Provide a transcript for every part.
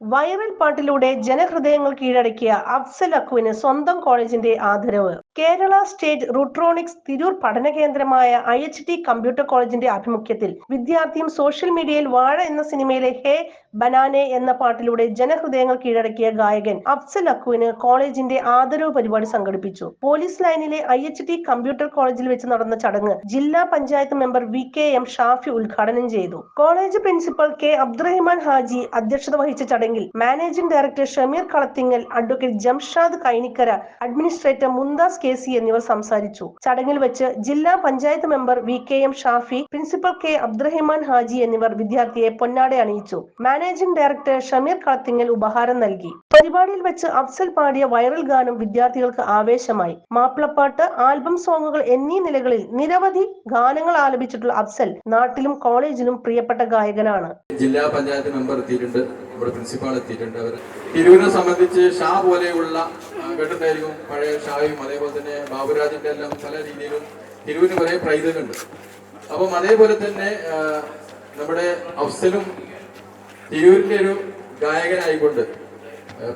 Viral പാട്ടിലൂടെ ജനഹൃദയങ്ങൾ കീഴടക്കിയ അഫ്സൽ അക്കുവിന് സ്വന്തം കോളേജിന്റെ ആദരവ്. കേരള സ്റ്റേറ്റ് റൂട്രോണിക്സ് തിരൂർ പഠന കേന്ദ്രമായ ഐ എച്ച് ടി കമ്പ്യൂട്ടർ കോളേജിന്റെ ആഭിമുഖ്യത്തിൽ വിദ്യാർത്ഥിയും സോഷ്യൽ മീഡിയയിൽ വാഴ എന്ന സിനിമയിലെ ഹേ ബനാനെ എന്ന പാട്ടിലൂടെ ജനഹൃദയങ്ങൾ കീഴടക്കിയ ഗായകൻ അഫ്സൽ അക്കുവിന് കോളേജിന്റെ ആദരവ് പരിപാടി സംഘടിപ്പിച്ചു. പോലീസ് ലൈനിലെ ഐ എച്ച് ടി കമ്പ്യൂട്ടർ കോളേജിൽ വെച്ച് നടന്ന ചടങ്ങ് ജില്ലാ panchayat member V K M Shafi ഉദ്ഘാടനം ചെയ്തു. College principal K Abdurahiman Haji അധ്യക്ഷത വഹിച്ച ചടങ്ങിൽ managing director Shameer Kalathingal advocate Jamshad Kainikkara administrator Mumtaz K C എന്നിവർ സംസാരിച്ചു. ചടങ്ങിൽ വെച്ച് ജില്ലാ panchayat member V K M Shafi principal K Abdurahiman Haji എന്നിവർ വിദ്യാർത്ഥിയെ പൊന്നാട അണിയിച്ചു. മാനേജിംഗ് ഡയറക്ടർ ഷമീർ കളത്തിങ്ങൽ ഉപഹാരം നൽകി. പരിപാടിയിൽ വെച്ച് അഫ്സൽ പാടിയ വൈറൽ ഗാനം വിദ്യാർത്ഥികൾക്ക് ആവേശമായി. മാപ്പിളപ്പാട്ട് ആൽബം സോങ്ങുകൾ എന്നീ നിലകളിൽ നിരവധി ഗാനങ്ങൾ ആലപിച്ചിട്ടുള്ള അഫ്സൽ നാട്ടിലും കോളേജിലും പ്രിയപ്പെട്ട ഗായകനാണ്. ജില്ലാ പഞ്ചായത്ത് മെമ്പർ എത്തിയിട്ടുണ്ട്. നമ്മുടെ പ്രിൻസിപ്പാൾ എത്തിയിട്ടുണ്ട് അവർ തിരൂരിനെ സംബന്ധിച്ച് ഷാ പോലെയുള്ള കേട്ടിട്ടായിരിക്കും പഴയ ഷായും അതേപോലെ തന്നെ ബാബുരാജിന്റെ എല്ലാം പല രീതിയിലും തിരൂരിന് കുറെ പ്രൈസുകളുണ്ട് അപ്പം അതേപോലെ തന്നെ നമ്മുടെ അഫ്സലും തിരൂരിന്റെ ഒരു ഗായകനായിക്കൊണ്ട്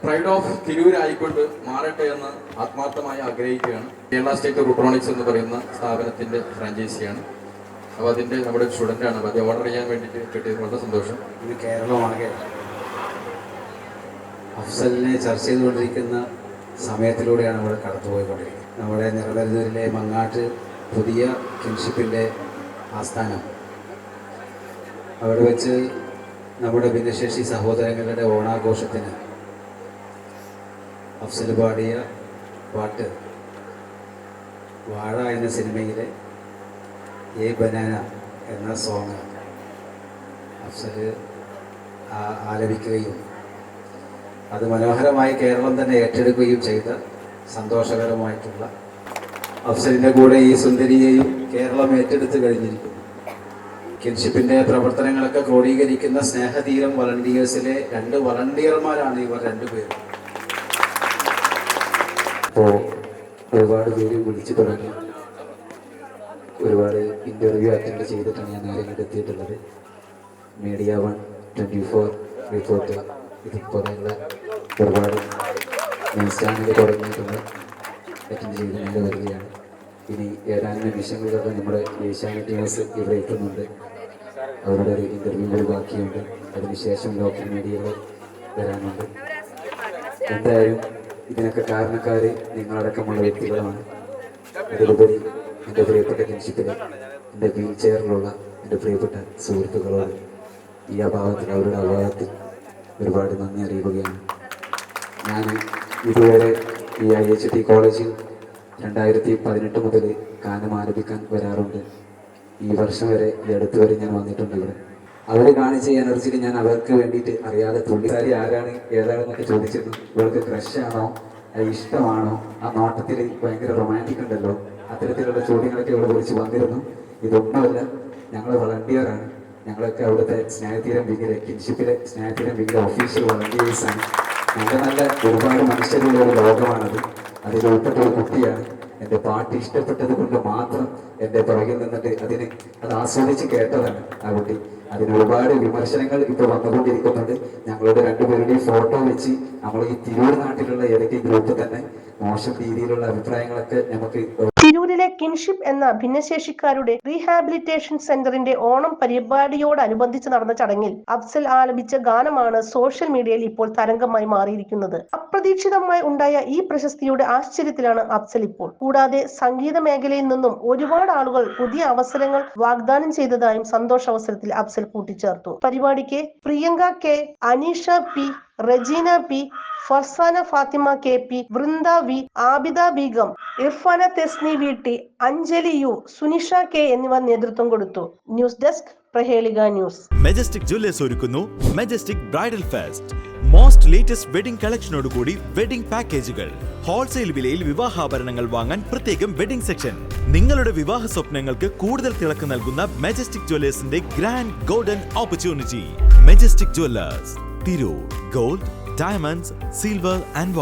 പ്രൈഡ് ഓഫ് തിരൂരായിക്കൊണ്ട് മാറട്ടെ എന്ന് ആത്മാർത്ഥമായി ആഗ്രഹിക്കുകയാണ്. കേരള സ്റ്റേറ്റ് റൂട്രോണിക്സ് എന്ന് പറയുന്ന സ്ഥാപനത്തിന്റെ ഫ്രാഞ്ചൈസിയാണ്. അപ്പോൾ അതിന്റെ നമ്മുടെ സ്റ്റുഡന്റ് ആണ്. അത് ഓർഡർ ചെയ്യാൻ വേണ്ടിട്ട് കിട്ടിയത് വളരെ സന്തോഷം. ഇത് കേരളമാണ് അഫ്സലിനെ ചർച്ച ചെയ്തുകൊണ്ടിരിക്കുന്ന സമയത്തിലൂടെയാണ് നമ്മൾ കടന്നുപോയിക്കൊണ്ടിരിക്കുന്നത്. നമ്മുടെ നിറവരുന്നൂരിലെ മങ്ങാട്ട് പുതിയ കിൻഷിപ്പിന്റെ ആസ്ഥാനം. അവിടെ വെച്ച് നമ്മുടെ ഭിന്നശേഷി സഹോദരങ്ങളുടെ ഓണാഘോഷത്തിന് അഫ്സൽ പാടിയ പാട്ട് വാഴ എന്ന സിനിമയിലെ ഏ ബനാന എന്ന സോങ് അഫ്സൽ ആലപിക്കുകയും അത് മനോഹരമായി കേരളം തന്നെ ഏറ്റെടുക്കുകയും ചെയ്ത സന്തോഷകരമായിട്ടുള്ള അഫ്സലിന്റെ കൂടെ ഈ സുന്ദരിയെയും കേരളം ഏറ്റെടുത്ത് കഴിഞ്ഞിരിക്കുന്നു. കിൻഷിപ്പിന്റെ പ്രവർത്തനങ്ങളൊക്കെ ക്രോഡീകരിക്കുന്ന സ്നേഹതീരം വളണ്ടിയേഴ്സിലെ രണ്ട് വളണ്ടിയർമാരാണ് ഇവർ രണ്ടുപേരും. അപ്പോൾ ഒരുപാട് പേര് വിളിച്ചു തുടങ്ങി ഒരുപാട് ഇന്റർവ്യൂ അറ്റൻഡ് ചെയ്തിട്ടാണ് ഞാൻ നേരെ ഇങ്ങോട്ട് എത്തിയിട്ടുള്ളത്. Media One twenty four report ഇതുപോലെയുള്ള ഒരുപാട് ന്യൂസ് ചാനൽ തുടങ്ങിയിട്ടുണ്ട്. അറ്റൻഡ് ചെയ്ത് വരികയാണ്. ഇനി ഏതാനും നിമിഷങ്ങളിലൊക്കെ നമ്മുടെ ഏഷ്യാനെറ്റ് ന്യൂസ് ഇവിടെ എത്തുന്നുണ്ട്. അവരുടെ ഒരു ഇന്റർവ്യൂകൾ ബാക്കിയുണ്ട്. അതിനുശേഷം ലോക്കൽ മീഡിയയിൽ വരാനുണ്ട്. എന്തായാലും ഇതിനൊക്കെ കാരണക്കാർ നിങ്ങളടക്കമുള്ള വ്യക്തികളാണ്. അതിലുപരി എന്റെ പ്രിയപ്പെട്ട കിൻഷിപ്പിന് എന്റെ വീൽ ചെയറിലുള്ള എന്റെ പ്രിയപ്പെട്ട സുഹൃത്തുക്കളോട് ഈ അഭാവത്തിൽ അവരുടെ അഭാവത്തിൽ ഒരുപാട് നന്ദി അറിയിക്കുകയാണ്. ഞാൻ ഇതുവരെ ഈ ഐ എച്ച് ടി കോളേജിൽ രണ്ടായിരത്തി പതിനെട്ട് മുതൽ ഗാനം ആരംഭിക്കാൻ വരാറുണ്ട്. ഈ വർഷം വരെ ഈ അടുത്ത് വരെ ഞാൻ വന്നിട്ടുണ്ട് ഇവിടെ. അവർ കാണിച്ച എനർജിയിൽ ഞാൻ അവർക്ക് വേണ്ടിയിട്ട് അറിയാതെ തുള്ളിക്കാരി ആരാണ് ഏതാണെന്നൊക്കെ ചോദിച്ചിരുന്നു. ഇവൾക്ക് ക്രഷാണോ ഇഷ്ടമാണോ? ആ നോട്ടത്തിൽ ഭയങ്കര റൊമാന്റിക് ഉണ്ടല്ലോ. അത്തരത്തിലുള്ള ചോദ്യങ്ങളൊക്കെ ഇവിടെ വിളിച്ച് വന്നിരുന്നു. ഇതൊന്നുമല്ല ഞങ്ങൾ വളണ്ടിയറാണ് ഞങ്ങളൊക്കെ അവിടുത്തെ സ്നേഹതീരം വിങ്ങിലെ കിൻഷിപ്പിലെ സ്നേഹതീരം വിങ്ങിലെ ഒഫീഷ്യൽ വളണ്ടിയേഴ്സാണ് നല്ല നല്ല ഒരുപാട് മനുഷ്യരുള്ള ഒരു ലോകമാണത്. അതിൽ ഉൾപ്പെട്ട ഒരു കുട്ടിയാണ്. എന്റെ പാട്ട് ഇഷ്ടപ്പെട്ടത് കൊണ്ട് മാത്രം എന്റെ പുറകിൽ നിന്നിട്ട് അതിന് അത് ആസ്വദിച്ച് കേട്ടതാണ് ആ കുട്ടി. അതിന് ഒരുപാട് വിമർശനങ്ങൾ ഇപ്പോൾ വന്നുകൊണ്ടിരിക്കുന്നുണ്ട്. ഞങ്ങളുടെ രണ്ടുപേരുടെയും ഫോട്ടോ വെച്ച് നമ്മൾ ഈ തിരൂർ നാട്ടിലുള്ള ഏതൊക്കെ ഗ്രൂപ്പ് തന്നെ മോശം രീതിയിലുള്ള അഭിപ്രായങ്ങളൊക്കെ നമുക്ക് തിരൂരിലെ കിൻഷിപ്പ് എന്ന ഭിന്നശേഷിക്കാരുടെ റീഹാബിലിറ്റേഷൻ സെന്ററിന്റെ ഓണം പരിപാടിയോടനുബന്ധിച്ച് നടന്ന ചടങ്ങിൽ അഫ്സൽ ആലപിച്ച ഗാനമാണ് സോഷ്യൽ മീഡിയയിൽ ഇപ്പോൾ തരംഗമായി മാറിയിരിക്കുന്നത്. അപ്രതീക്ഷിതമായി ഉണ്ടായ ഈ പ്രശസ്തിയുടെ ആശ്ചര്യത്തിലാണ് അഫ്സൽ ഇപ്പോൾ. കൂടാതെ സംഗീത മേഖലയിൽ നിന്നും ഒരുപാട് ആളുകൾ പുതിയ അവസരങ്ങൾ വാഗ്ദാനം ചെയ്തതായും സന്തോഷ അവസരത്തിൽ അഫ്സൽ കൂട്ടിച്ചേർത്തു. പരിപാടിക്ക് Priyanka K Aneesha P Rajeena P Farsana Fathima K P Vrinda V Abida Beegum Irfana Thesni V T Anjali U Sunisha K എന്നിവർ നേതൃത്വം കൊടുത്തു. News desk Prahelika news. Majestic jewellers ഒരുക്കുന്നു. Majestic bridal fest most latest wedding കളക്ഷനോടുകൂടി wedding പാക്കേജുകൾ wholesale വിലയിൽ വിവാഹാഭരണങ്ങൾ വാങ്ങാൻ പ്രത്യേകം wedding section നിങ്ങളുടെ വിവാഹ സ്വപ്നങ്ങൾക്ക് കൂടുതൽ തിളക്കം നൽകുന്ന Majestic ജ്വല്ലേഴ്സിന്റെ grand golden opportunity Majestic jewellers Tirur gold diamonds silver and